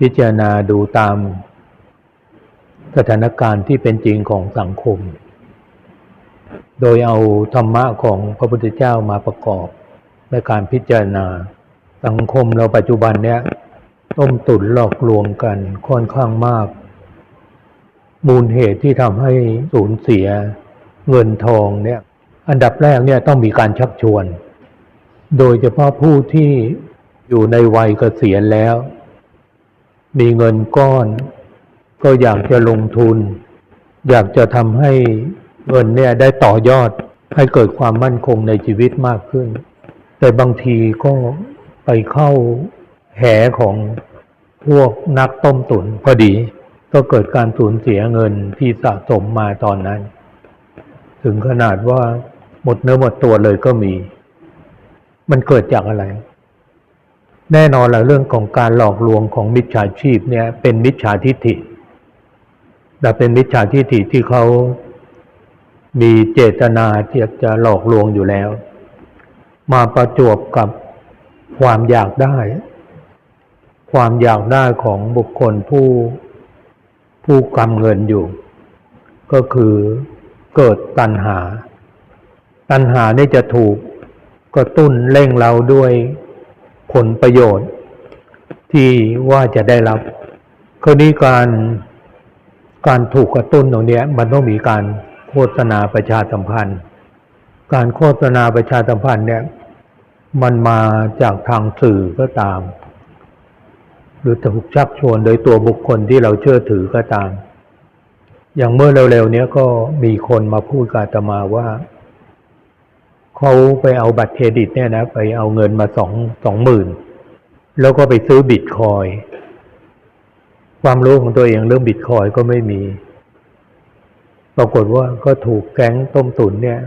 พิจารณาดูตาม สถานการณ์ที่เป็นจริงของสังคม โดยเอาธรรมะของพระพุทธเจ้ามาประกอบในการพิจารณา สังคมเราปัจจุบันเนี้ยต้มตุ๋นหลอกลวงกันค่อนข้างมาก มูลเหตุที่ทำให้สูญเสียเงินทองเนี่ย อันดับแรกเนี่ยต้องมีการชักชวน โดยเฉพาะผู้ที่อยู่ในวัยเกษียณแล้ว มีเงินก้อน ก็อยากจะลงทุน อยากจะทำให้เงินเนี่ยได้ต่อยอดให้เกิดความมั่นคงในชีวิตมากขึ้น แต่บางทีก็ไปเข้าแหของพวกนักต้มตุ๋นพอดี ก็เกิดการสูญเสียเงินที่สะสมมาตอนนั้น ถึงขนาดว่าหมดเนื้อหมดตัวเลยก็มี มันเกิดจากอะไร แน่นอนแหละเรื่องของการหลอกลวงของมิจฉาชีพเนี่ยเป็นมิจฉาทิฏฐิแต่เป็นมิจฉาทิฏฐิที่เขามีเจตนาที่จะหลอกลวงอยู่แล้ว มาประจวบกับความอยากได้ ความอยากได้ของบุคคลผู้ผู้กำเงินอยู่ ก็คือเกิดตัณหา ตัณหานี่จะถูกกระตุ้นเร่งเราด้วย ลประโยชน์ ที่ว่าจะได้รับคราวนี้การการถูกกระตุ้นตรงนี้มันต้องมีการโฆษณาประชาสัมพันธ์ การโฆษณาประชาสัมพันธ์เนี่ยมันมาจากทางสื่อก็ตาม หรือถูกชักชวนโดยตัวบุคคลที่เราเชื่อถือก็ตาม อย่างเมื่อเร็วๆนี้ก็มีคนมาพูดกับอาตมาว่า เขาไปเอาบัตรเครดิตเนี่ยนะ ไปเอาเงินมาสองสองหมื่นแล้วก็ไปซื้อบิตคอยความรู้ของตัวเองเรื่องบิตคอยก็ไม่มี ปรากฏว่าก็ถูกแก๊งต้มตุ๋นเนี่ย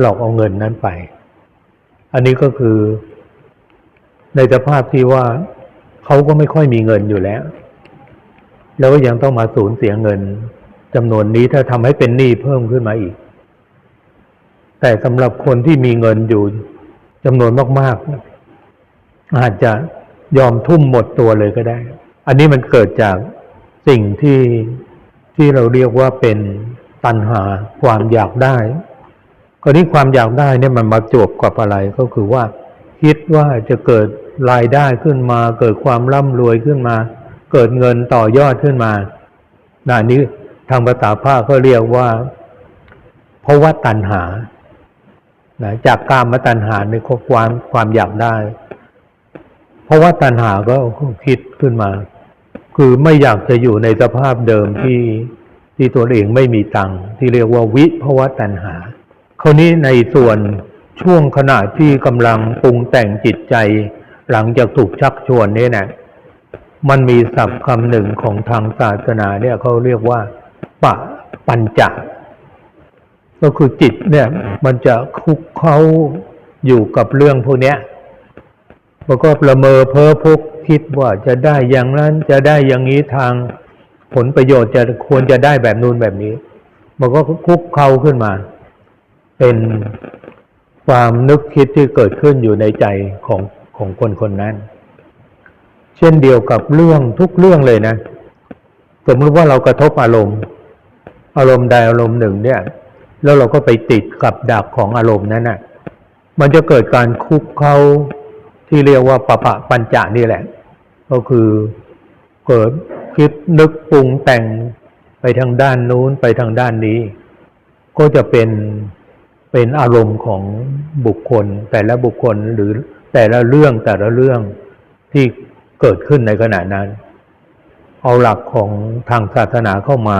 หลอกเอาเงินนั้นไป อันนี้ก็คือ ในสภาพที่ว่าเขาก็ไม่ค่อยมีเงินอยู่แล้ว แล้วก็ยังต้องมาสูญเสียเงินจำนวนนี้ถ้าทำให้เป็นหนี้เพิ่มขึ้นมาอีก แต่สำหรับคนที่มีเงินอยู่จำนวนมากๆ อาจจะยอมทุ่มหมดตัวเลยก็ได้ อันนี้มันเกิดจากสิ่งที่ที่เราเรียกว่าเป็นตัณหาความอยากได้คราวนี้ความอยากได้เนี่ยมันมาจวบกับอะไรก็คือว่า คิดว่าจะเกิดรายได้ขึ้นมา เกิดความร่ำรวยขึ้นมา เกิดเงินต่อยอดขึ้นมานานี้ทางภาษาภาคก็เรียกว่าเพราะว่าตัณหา นะจากกามตัณหาในความความอยากได้ เพราะว่าตัณหาก็คิดขึ้นมา คือไม่อยากจะอยู่ในสภาพเดิมที่ที่ตัวเองไม่มีตังค์ที่เรียกว่าวิภาวะตัณหาคราวนี้ในส่วนช่วงขณะที่กำลังปรุงแต่งจิตใจ หลังจากถูกชักชวนนี่นะมันมีศัพท์คำหนึ่งของทางศาสนาเนี่ยเขาเรียกว่าปะปัญจ ก็คือจิตเนี่ยมันจะคุกเขาอยู่กับเรื่องพวกนี้มันก็ประเมอเพ้อพุกคิดว่าจะได้อย่างนั้นจะได้อย่างนี้ทางผลประโยชน์จะควรจะได้แบบนู้นแบบนี้ มันก็คุกเขาขึ้นมา เป็นความนึกคิดที่เกิดขึ้นอยู่ในใจของของคนคนนั้น เช่นเดียวกับเรื่องทุกเรื่องเลยนะ สมมติว่าเรากระทบอารมณ์ อารมณ์ใดอารมณ์หนึ่งเนี่ย แล้วเราก็ไปติดกับดักของอารมณ์นั้นน่ะ มันจะเกิดการคุกเขาที่เรียกว่าปะปะปัญจานี่แหละ ก็คือเกิดคิดนึกปรุงแต่งไปทางด้านนู้นไปทางด้านนี้ ก็จะเป็นเป็นอารมณ์ของบุคคล แต่ละบุคคลหรือแต่ละเรื่องแต่ละเรื่องที่เกิดขึ้นในขณะนั้น เอาหลักของทางศาสนาเข้ามา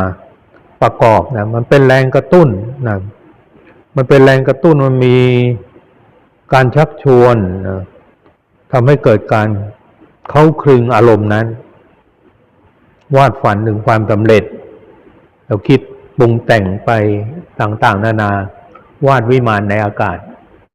ประกอบนะมันเป็นแรงกระตุ้นนะมันเป็นแรงกระตุ้นมันมีการชักชวนนะทำให้เกิดการเข้าคลึงอารมณ์นั้น วาดฝันถึงความสำเร็จ เราคิดปรุงแต่งไปต่างๆ นานาวาดวิมานในอากาศ